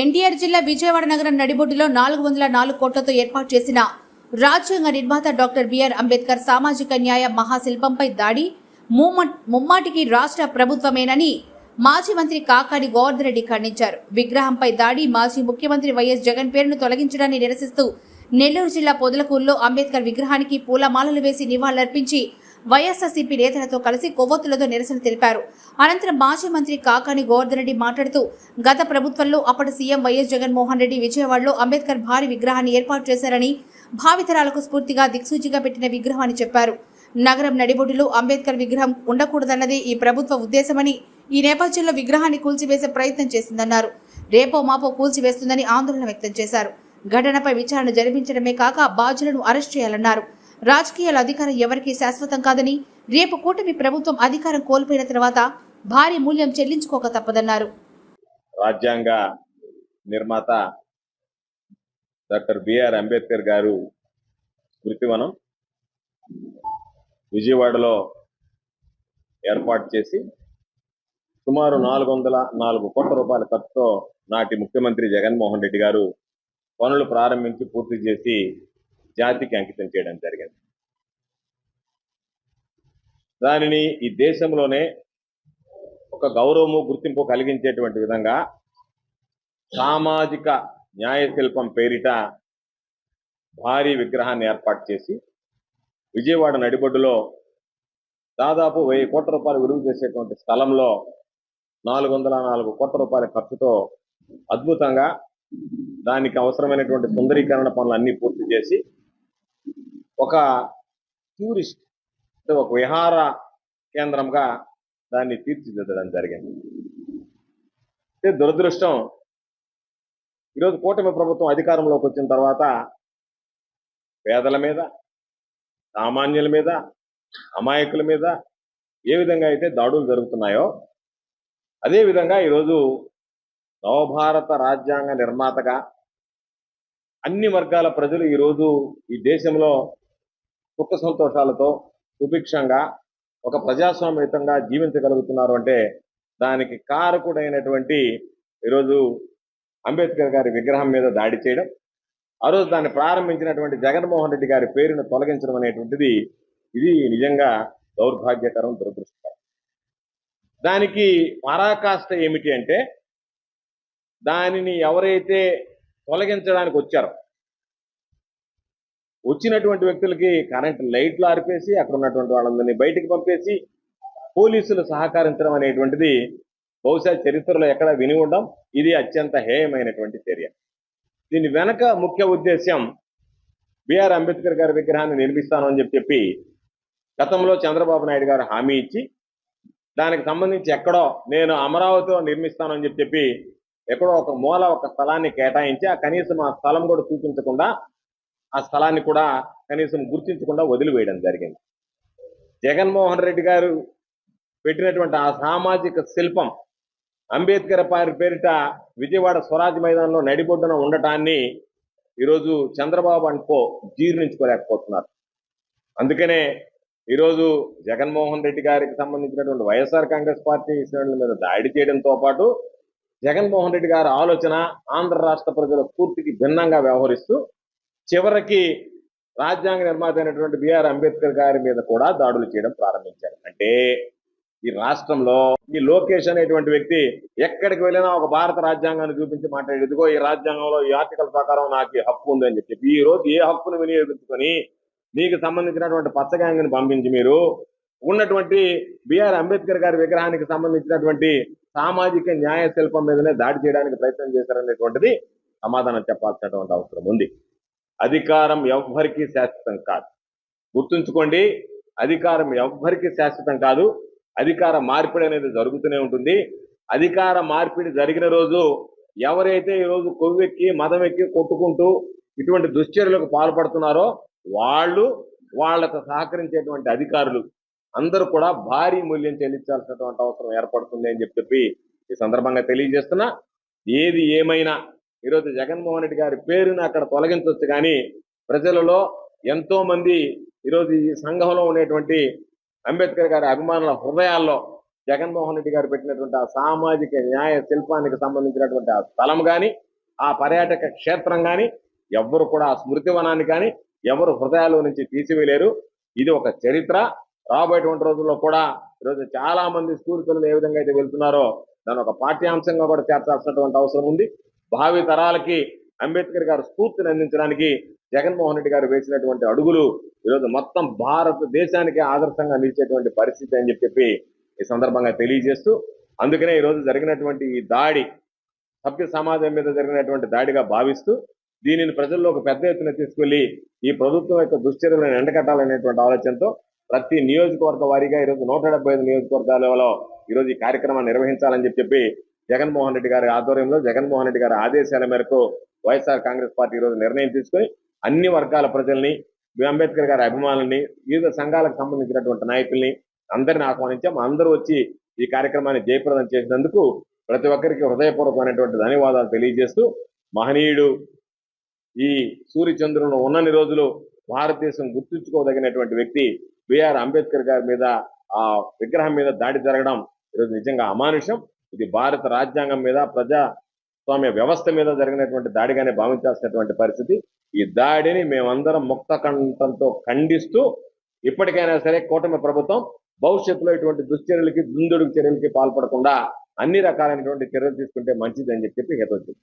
ఎన్టీఆర్ జిల్లా విజయవాడ నగరం నడిబొడ్డులో నాలుగు వందల నాలుగు కోట్లతో ఏర్పాటు చేసిన రాజ్యాంగ నిర్మాత డాక్టర్ బిఆర్ అంబేద్కర్ సామాజిక న్యాయ మహాశిల్పంపై దాడి ముమ్మాటికి రాష్ట్ర ప్రభుత్వమేనని మాజీ మంత్రి కాకాడి గోవర్ధన్ రెడ్డి ఖండించారు. విగ్రహంపై దాడి మాజీ ముఖ్యమంత్రి వైఎస్ జగన్ పేరును తొలగించడాన్ని నిరసిస్తూ నెల్లూరు జిల్లా పొదలకూరులో అంబేద్కర్ విగ్రహానికి పూలమాలలు వేసి నివాళులర్పించి వైఎస్ఆర్సీపీ నేతలతో కలిసి కొవ్వొత్తులతో నిరసన తెలిపారు. అనంతరం మాజీ మంత్రి కాకాని గోవర్ధన్ రెడ్డి మాట్లాడుతూ గత ప్రభుత్వంలో అప్పటి సీఎం వైఎస్ జగన్మోహన్ రెడ్డి విజయవాడలో అంబేద్కర్ భారీ విగ్రహాన్ని ఏర్పాటు చేశారని భావితరాలకు స్ఫూర్తిగా దిక్సూచిగా పెట్టిన విగ్రహాన్ని చెప్పారు. నగరం నడిబొడ్డులో అంబేద్కర్ విగ్రహం ఉండకూడదన్నదే ఈ ప్రభుత్వ ఉద్దేశమని ఈ నేపథ్యంలో విగ్రహాన్ని కూల్చివేసే ప్రయత్నం చేసిందన్నారు. రేపో మాపో కూల్చివేస్తుందని ఆందోళన వ్యక్తం చేశారు. ఘటనపై విచారణ జరిపించడమే కాక బాధ్యులను అరెస్ట్ చేయాలన్నారు. రాజకీయాల అధికారం ఎవరికీ శాశ్వతం కాదని రేపు కూటమి ప్రభుత్వం అధికారం కోల్పోయిన తర్వాత భారీ మూల్యం చెల్లించుకోక తప్పదన్నారు. రాజ్యాంగ నిర్మాత డాక్టర్ బిఆర్ అంబేద్కర్ గారు స్మృతివనం విజయవాడలో ఏర్పాటు చేసి సుమారు నాలుగు వందల నాలుగు కోట్ల రూపాయల ఖర్చుతో నాటి ముఖ్యమంత్రి జగన్మోహన్ రెడ్డి గారు పనులు ప్రారంభించి పూర్తి చేసి జాతికి అంకితం చేయడం జరిగింది. దానిని ఈ దేశంలోనే ఒక గౌరవము గుర్తింపు కలిగించేటువంటి విధంగా సామాజిక న్యాయ శిల్పం పేరిట భారీ విగ్రహాన్ని ఏర్పాటు చేసి విజయవాడ నడిబొడ్డులో దాదాపు వెయ్యి కోట్ల రూపాయలు విలువ చేసేటువంటి స్థలంలో నాలుగు వందల నాలుగు కోట్ల రూపాయల ఖర్చుతో అద్భుతంగా దానికి అవసరమైనటువంటి సుందరీకరణ పనులు అన్నీ పూర్తి చేసి ఒక టూరిస్ట్ అంటే ఒక విహార కేంద్రంగా దాన్ని తీర్చిదిద్దడం జరిగింది. అంటే దురదృష్టం ఈరోజు కూటమి ప్రభుత్వం అధికారంలోకి వచ్చిన తర్వాత పేదల మీద సామాన్యుల మీద అమాయకుల మీద ఏ విధంగా అయితే దాడులు జరుగుతున్నాయో అదేవిధంగా ఈరోజు నవభారత రాజ్యాంగ నిర్మాతగా అన్ని వర్గాల ప్రజలు ఈరోజు ఈ దేశంలో సుఖ సంతోషాలతో సుభిక్షంగా ఒక ప్రజాస్వామ్యతంగా జీవించగలుగుతున్నారు అంటే దానికి కారకుడైనటువంటి ఈరోజు అంబేద్కర్ గారి విగ్రహం మీద దాడి చేయడం ఆ రోజు దాన్ని ప్రారంభించినటువంటి జగన్మోహన్ రెడ్డి గారి పేరును తొలగించడం అనేటువంటిది ఇది నిజంగా దౌర్భాగ్యకరం దురదృష్టకరం. దానికి పరాకాష్ట ఏమిటి అంటే దానిని ఎవరైతే తొలగించడానికి వచ్చారో వచ్చినటువంటి వ్యక్తులకి కరెంట్ లైట్లు ఆర్పేసి అక్కడ ఉన్నటువంటి వాళ్ళందరినీ బయటికి పంపేసి పోలీసులు సహకరించడం అనేటువంటిది బహుశా చరిత్రలో ఎక్కడ విని ఉండం. ఇది అత్యంత హేయమైనటువంటి చర్య. దీని వెనక ముఖ్య ఉద్దేశ్యం బిఆర్ అంబేద్కర్ గారి విగ్రహాన్ని నిర్మిస్తాను అని చెప్పి చెప్పి గతంలో చంద్రబాబు నాయుడు గారు హామీ ఇచ్చి దానికి సంబంధించి ఎక్కడో నేను అమరావతిలో నిర్మిస్తానని చెప్పి చెప్పి ఎక్కడో ఒక మూల ఒక స్థలాన్ని కేటాయించి ఆ కనీసం ఆ స్థలం కూడా చూపించకుండా ఆ స్థలాన్ని కూడా కనీసం గుర్తించకుండా వదిలివేయడం జరిగింది. జగన్మోహన్ రెడ్డి గారు పెట్టినటువంటి ఆ సామాజిక శిల్పం అంబేద్కర్ పారి పేరిట విజయవాడ స్వరాజ్ మైదానంలో నడిబొడ్డున ఉండటాన్ని ఈరోజు చంద్రబాబు అనుకో జీర్ణించుకోలేకపోతున్నారు. అందుకనే ఈరోజు జగన్మోహన్ రెడ్డి గారికి సంబంధించినటువంటి వైఎస్ఆర్ కాంగ్రెస్ పార్టీ శ్రేణుల మీద దాడి చేయడంతో పాటు జగన్మోహన్ రెడ్డి గారి ఆలోచన ఆంధ్ర రాష్ట్ర ప్రజల పూర్తికి భిన్నంగా వ్యవహరిస్తూ చివరికి రాజ్యాంగ నిర్మాత అయినటువంటి బిఆర్ అంబేద్కర్ గారి మీద కూడా దాడులు చేయడం ప్రారంభించారు. అంటే ఈ రాష్ట్రంలో ఈ లోకేష్ అనేటువంటి వ్యక్తి ఎక్కడికి వెళ్ళినా ఒక భారత రాజ్యాంగాన్ని చూపించి మాట్లాడేది ఇదిగో ఈ రాజ్యాంగంలో ఈ ఆర్టికల్ ప్రకారం నాకు హక్కు ఉంది అని చెప్పి. ఈ రోజు ఏ హక్కును వినియోగించుకొని మీకు సంబంధించినటువంటి పచ్చగాంగిని పంపించి మీరు ఉన్నటువంటి బిఆర్ అంబేద్కర్ గారి విగ్రహానికి సంబంధించినటువంటి సామాజిక న్యాయ శిల్పం మీదనే దాడి చేయడానికి ప్రయత్నం చేశారనేటువంటిది సమాధానం చెప్పాల్సినటువంటి అవసరం ఉంది. అధికారం ఎవ్వరికీ శాశ్వతం కాదు. గుర్తుంచుకోండి అధికారం ఎవ్వరికీ శాశ్వతం కాదు. అధికార మార్పిడి అనేది జరుగుతూనే ఉంటుంది. అధికార మార్పిడి జరిగిన రోజు ఎవరైతే ఈరోజు కొవ్వెక్కి మదం ఎక్కి కొట్టుకుంటూ ఇటువంటి దుశ్చర్యలకు పాల్పడుతున్నారో వాళ్ళు వాళ్ళకు సహకరించేటువంటి అధికారులు అందరూ కూడా భారీ మూల్యం చెల్లించాల్సినటువంటి అవసరం ఏర్పడుతుంది అని చెప్పి చెప్పి ఈ సందర్భంగా తెలియజేస్తున్నా. ఏది ఏమైనా ఈరోజు జగన్మోహన్ రెడ్డి గారి పేరును అక్కడ తొలగించవచ్చు కానీ ప్రజలలో ఎంతో మంది ఈరోజు ఈ సంఘంలో ఉండేటువంటి అంబేద్కర్ గారి అభిమానుల హృదయాల్లో జగన్మోహన్ రెడ్డి గారు పెట్టినటువంటి ఆ సామాజిక న్యాయ శిల్పానికి సంబంధించినటువంటి ఆ స్థలం కానీ ఆ పర్యాటక క్షేత్రం కానీ ఎవ్వరు కూడా ఆ స్మృతివనాన్ని కానీ ఎవరు హృదయాల నుంచి తీసివేయలేరు. ఇది ఒక చరిత్ర. రాబోయేటువంటి రోజుల్లో కూడా ఈరోజు చాలా మంది స్కూల్ పిల్లలు ఏ విధంగా అయితే వెళ్తున్నారో దాని ఒక పాఠ్యాంశంగా కూడా చేర్చాల్సినటువంటి అవసరం ఉంది. భావి తరాలకి అంబేద్కర్ గారు స్ఫూర్తిని అందించడానికి జగన్మోహన్ రెడ్డి గారు వేసినటువంటి అడుగులు ఈరోజు మొత్తం భారతదేశానికి ఆదర్శంగా నిలిచేటువంటి పరిస్థితి అని చెప్పి ఈ సందర్భంగా తెలియజేస్తూ అందుకనే ఈరోజు జరిగినటువంటి ఈ దాడి సభ్య సమాజం మీద జరిగినటువంటి దాడిగా భావిస్తూ దీనిని ప్రజల్లోకి పెద్ద ఎత్తున తీసుకెళ్ళి ఈ ప్రభుత్వం యొక్క దుశ్చర్యలను ఎండకట్టాలనేటువంటి ఆలోచనతో ప్రతి నియోజకవర్గ వారీగా ఈరోజు నూట డెబ్బై ఐదు నియోజకవర్గాలలో ఈరోజు ఈ కార్యక్రమాన్ని నిర్వహించాలని చెప్పి జగన్మోహన్ రెడ్డి గారి ఆధ్వర్యంలో జగన్మోహన్ రెడ్డి గారి ఆదేశాల మేరకు వైఎస్ఆర్ కాంగ్రెస్ పార్టీ ఈరోజు నిర్ణయం తీసుకొని అన్ని వర్గాల ప్రజల్ని అంబేద్కర్ గారి అభిమానుల్ని వివిధ సంఘాలకు సంబంధించినటువంటి నాయకుల్ని అందరిని ఆహ్వానించాం అందరూ వచ్చి ఈ కార్యక్రమాన్ని జయప్రదం చేసినందుకు ప్రతి ఒక్కరికి హృదయపూర్వకమైనటువంటి ధన్యవాదాలు తెలియజేస్తూ మహనీయుడు ఈ సూర్యచంద్రులను ఉన్నన్ని రోజులు భారతదేశం గుర్తుంచుకోదగినటువంటి వ్యక్తి బిఆర్ అంబేద్కర్ గారి మీద ఆ విగ్రహం మీద దాడి జరగడం ఈరోజు నిజంగా అమానుషం. ఇది భారత రాజ్యాంగం మీద ప్రజాస్వామ్య వ్యవస్థ మీద జరిగినటువంటి దాడిగానే భావించాల్సినటువంటి పరిస్థితి. ఈ దాడిని మేమందరం ముక్త కంఠంతో ఖండిస్తూ ఇప్పటికైనా సరే కూటమి ప్రభుత్వం భవిష్యత్తులో ఇటువంటి దుశ్చర్యలకి దుందుడుకు చర్యలకి పాల్పడకుండా అన్ని రకాలైనటువంటి చర్యలు తీసుకుంటే మంచిదని చెప్పి హితవు